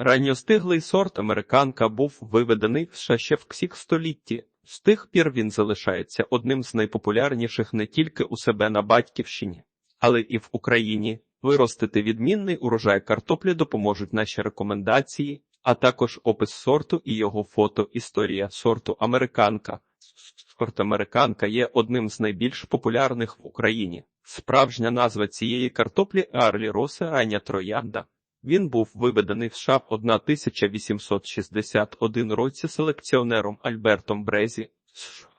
Ранньостиглий сорт американка був виведений США ще в ксік столітті. З тих пір він залишається одним з найпопулярніших не тільки у себе на батьківщині, але і в Україні. Виростити відмінний урожай картоплі допоможуть наші рекомендації, а також опис сорту і його фото. Історія сорту американка. Сорт американка є одним з найбільш популярних в Україні. Справжня назва цієї картоплі Арлі Росе рання троянда. Він був виведений в США в 1861 році селекціонером Альбертом Брезі.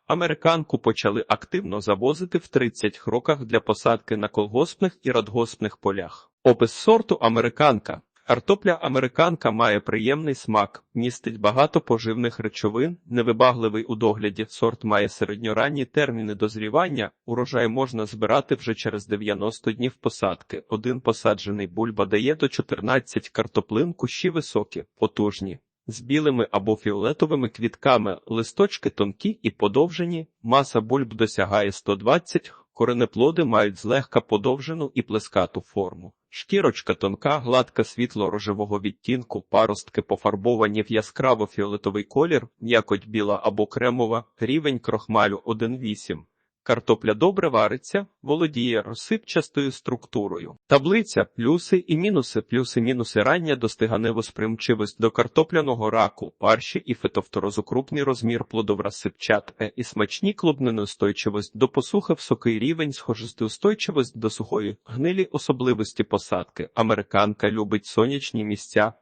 Американку почали активно завозити в 30 роках для посадки на колгоспних і радгоспних полях. Опис сорту американка. Картопля американка має приємний смак, містить багато поживних речовин, невибагливий у догляді. Сорт має середньоранні терміни дозрівання. Урожай можна збирати вже через 90 днів посадки. Один посаджений бульба дає до 14 картоплин, кущі високі, потужні. З білими або фіолетовими квітками листочки тонкі і подовжені, маса бульб досягає 120, коренеплоди мають злегка подовжену і плескату форму. Шкірочка тонка, гладка світло-рожевого відтінку, паростки пофарбовані в яскраво-фіолетовий колір, м'якоть біла або кремова, рівень крохмалю 1,8. Картопля добре вариться, володіє розсипчастою структурою. Таблиця плюси і мінуси, плюси мінуси рання достигане восприймчивість до картопляного раку, парші і фитофторозокрупний розмір плодовразсипчат, е і смачні клубненостойчивість до посухи високий рівень схожості устойчивість до сухої, гнилі особливості посадки. Американка любить сонячні місця.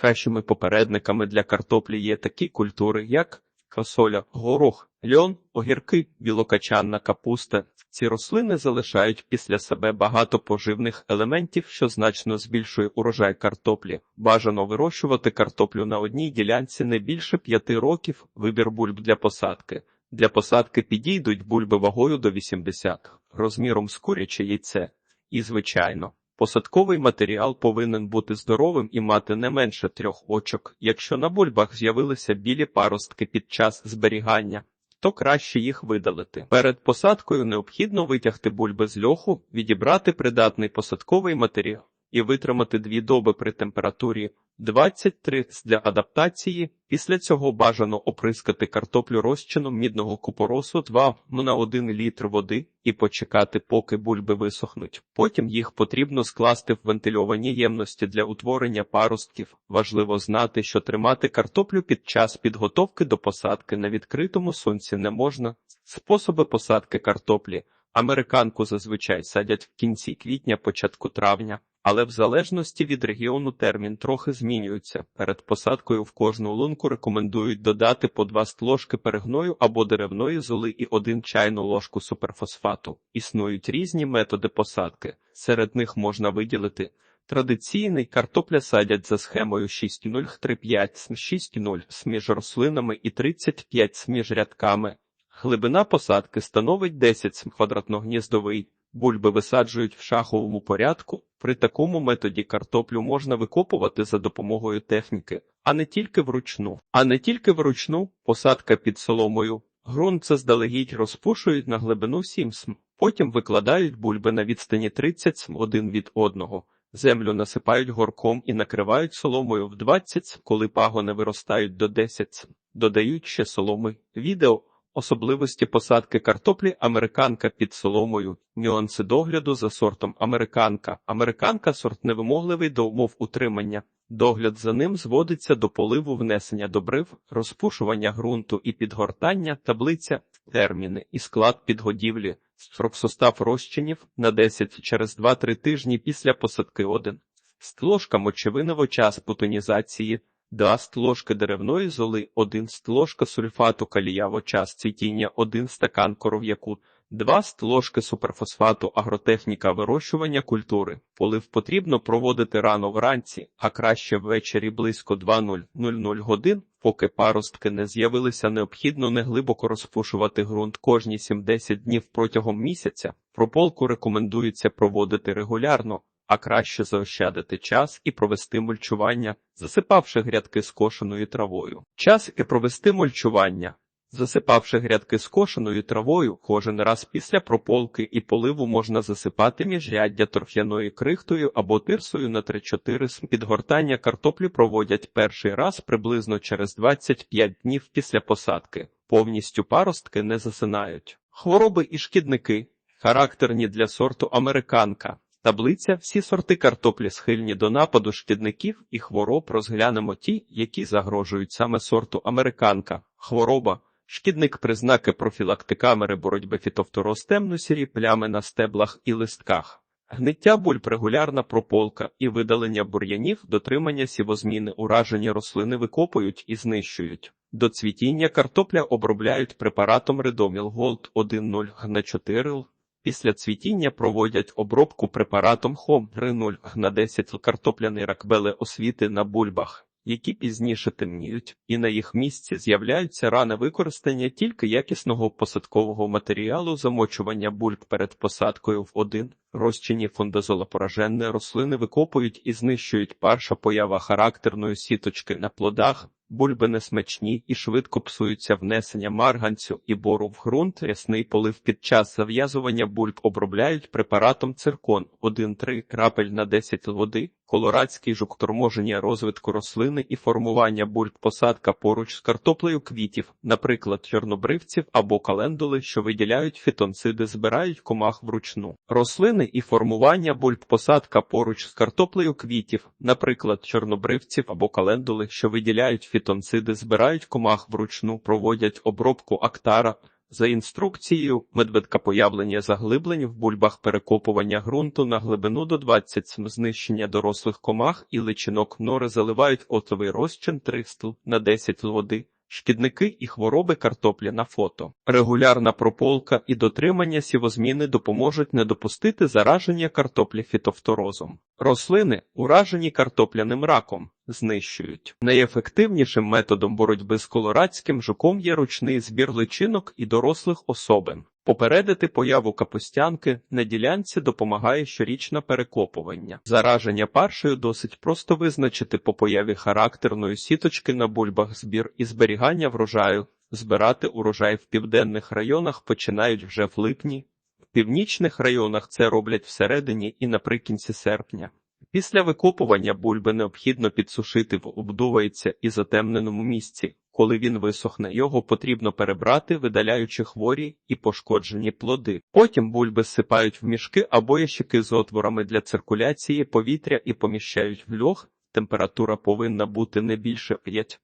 Кращими попередниками для картоплі є такі культури, як фасоля, горох, льон, огірки, білокачанна капуста. Ці рослини залишають після себе багато поживних елементів, що значно збільшує урожай картоплі. Бажано вирощувати картоплю на одній ділянці не більше п'яти років. Вибір бульб для посадки. Для посадки підійдуть бульби вагою до 80, розміром з куряче яйце. І, звичайно, Посадковий матеріал повинен бути здоровим і мати не менше трьох очок. Якщо на бульбах з'явилися білі паростки під час зберігання, то краще їх видалити. Перед посадкою необхідно витягти бульби з льоху, відібрати придатний посадковий матеріал і витримати дві доби при температурі 23 для адаптації. Після цього бажано оприскати картоплю розчином мідного купоросу 2 на 1 літр води і почекати, поки бульби висохнуть. Потім їх потрібно скласти в вентильовані ємності для утворення паростків. Важливо знати, що тримати картоплю під час підготовки до посадки на відкритому сонці не можна. Способи посадки картоплі. Американку зазвичай садять в кінці квітня, початку травня, але в залежності від регіону термін трохи змінюється. Перед посадкою в кожну лунку рекомендують додати по два стложки перегною або деревної золи і один чайну ложку суперфосфату. Існують різні методи посадки. Серед них можна виділити традиційний картопля садять за схемою 6,035 6,0 між рослинами і 35 між рядками. Глибина посадки становить 10 см квадратногніздовий. Бульби висаджують в шаховому порядку. При такому методі картоплю можна викопувати за допомогою техніки, а не тільки вручну. А не тільки вручну посадка під соломою. Ґрунт заздалегідь розпушують на глибину 7 см. Потім викладають бульби на відстані 30 см один від одного. Землю насипають горком і накривають соломою в 20 см, коли пагони виростають до 10 см. Додають ще соломи. Відео Особливості посадки картоплі американка під соломою, нюанси догляду за сортом американка. Американка сорт невимогливий до умов утримання. Догляд за ним зводиться до поливу внесення добрив, розпушування ґрунту і підгортання, таблиця, терміни і склад підгодівлі, срок состав розчинів на 10 через 2-3 тижні після посадки 1. Стложка мочевиново час бутонізації 2 стложки деревної золи, 1 стложка сульфату калія в час цвітіння, 1 стакан коров'яку, 2 стложки суперфосфату агротехніка вирощування культури. Полив потрібно проводити рано вранці, а краще ввечері близько 2.00 годин, поки паростки не з'явилися, необхідно неглибоко розпушувати ґрунт кожні 7-10 днів протягом місяця. Прополку рекомендується проводити регулярно а краще заощадити час і провести мульчування, засипавши грядки скошеною травою. Час і провести мульчування. Засипавши грядки скошеною травою, кожен раз після прополки і поливу можна засипати міжряддя торф'яною крихтою або тирсою на 3-4 см. Підгортання картоплі проводять перший раз приблизно через 25 днів після посадки. Повністю паростки не засинають. Хвороби і шкідники характерні для сорту американка. Таблиця всі сорти картоплі схильні до нападу шкідників і хвороб розглянемо ті, які загрожують саме сорту американка. Хвороба Шкідник признаки профілактикамери боротьби фітофтороз темно-сірі плями на стеблах і листках. Гниття бульб, регулярна прополка і видалення бур'янів, дотримання сівозміни уражені рослини викопують і знищують. До цвітіння картопля обробляють препаратом Редоміл Голд 1.0 гна 4 л Після цвітіння проводять обробку препаратом Хом 3.0 гна 10 Картопляний ракбеле освіти на бульбах які пізніше темніють, і на їх місці з'являються рани використання тільки якісного посадкового матеріалу замочування бульб перед посадкою в один розчині фондазолопораженне рослини викопують і знищують перша поява характерної сіточки на плодах. Бульби несмачні і швидко псуються внесення марганцю і бору в ґрунт. Рясний полив під час зав'язування бульб обробляють препаратом циркон 1-3 крапель на 10 води, колорадський жук торможення розвитку рослини і формування бульб посадка поруч з картоплею квітів, наприклад, чорнобривців або календули, що виділяють фітонциди, збирають комах вручну. Рослини і формування бульб посадка поруч з картоплею квітів, наприклад, чорнобривців або календули, що виділяють фітонциди збирають комах вручну, проводять обробку актара. За інструкцією, медведка появлення заглиблень в бульбах перекопування ґрунту на глибину до 20 см знищення дорослих комах і личинок нори заливають отовий розчин 300 на 10 води. Шкідники і хвороби картоплі на фото. Регулярна прополка і дотримання сівозміни допоможуть не допустити зараження картоплі фітофторозом. Рослини, уражені картопляним раком, знищують. Найефективнішим методом боротьби з колорадським жуком є ручний збір личинок і дорослих особин. Попередити появу капустянки на ділянці допомагає щорічне перекопування. Зараження паршею досить просто визначити по появі характерної сіточки на бульбах збір і зберігання врожаю. Збирати урожай в південних районах починають вже в липні, в північних районах це роблять всередині і наприкінці серпня. Після викопування бульби необхідно підсушити в обдувається і затемненому місці. Коли він висохне, його потрібно перебрати, видаляючи хворі і пошкоджені плоди. Потім бульби сипають в мішки або ящики з отворами для циркуляції повітря і поміщають в льох. Температура повинна бути не більше 5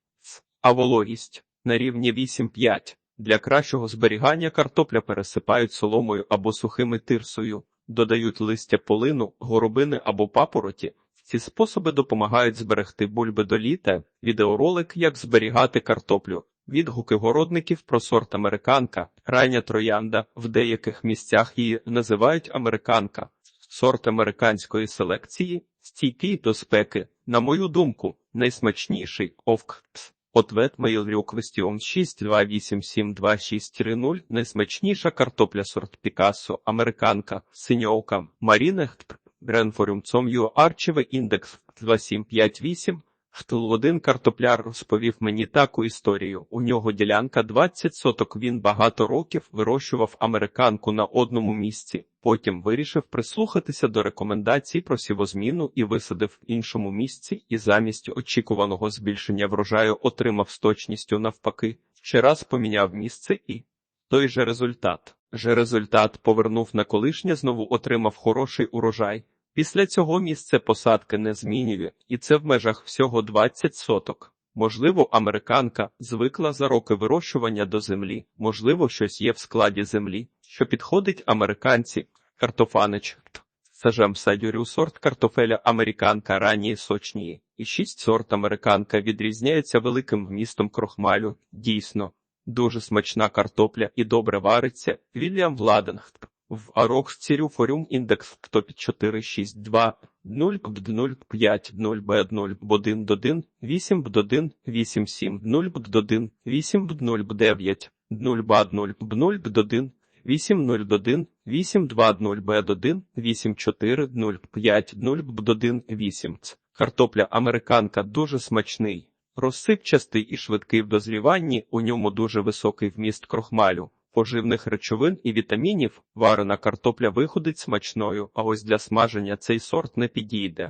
а вологість на рівні 8-5. Для кращого зберігання картопля пересипають соломою або сухими тирсою додають листя полину, горобини або папороті. Ці способи допомагають зберегти бульби до літа, відеоролик, як зберігати картоплю, відгуки городників про сорт американка, рання троянда, в деяких місцях її називають американка, сорт американської селекції, стійкий до спеки, на мою думку, найсмачніший овкпс. Ответ Mail Question 6287260 найсмачніша картопля сорт Пікассо, американка, синьовка, Марінехт, Гренфорум Цом'ю Арчеве індекс 2758, Хтл один картопляр розповів мені таку історію. У нього ділянка 20 соток. Він багато років вирощував американку на одному місці. Потім вирішив прислухатися до рекомендацій про сівозміну і висадив в іншому місці, і замість очікуваного збільшення врожаю отримав з точністю навпаки. Ще раз поміняв місце і той же результат. Же результат повернув на колишнє, знову отримав хороший урожай. Після цього місце посадки не змінює, і це в межах всього 20 соток. Можливо, американка звикла за роки вирощування до землі, можливо, щось є в складі землі, що підходить американці, картофанич. Сажем садюрю сорт картофеля американка ранньої сочнії, і шість сорт американка відрізняється великим вмістом крохмалю. Дійсно, дуже смачна картопля і добре вариться. Вільям Владенг. В Арокс Цірюфорюм індекс 462 0 бд 0 5 0 б 0 б 1 бд 1 8 бд 1 8 7 0 бд 1 8 бд 0 б 9 0 б 0 б 0 бд 1 8 0 бд 1 8 2 0 б 1 8 4 0 5 0 бд 1 8 Картопля американка дуже смачний. Розсипчастий і швидкий в дозріванні, у ньому дуже високий вміст крохмалю, поживних речовин і вітамінів. Варена картопля виходить смачною, а ось для смаження цей сорт не підійде.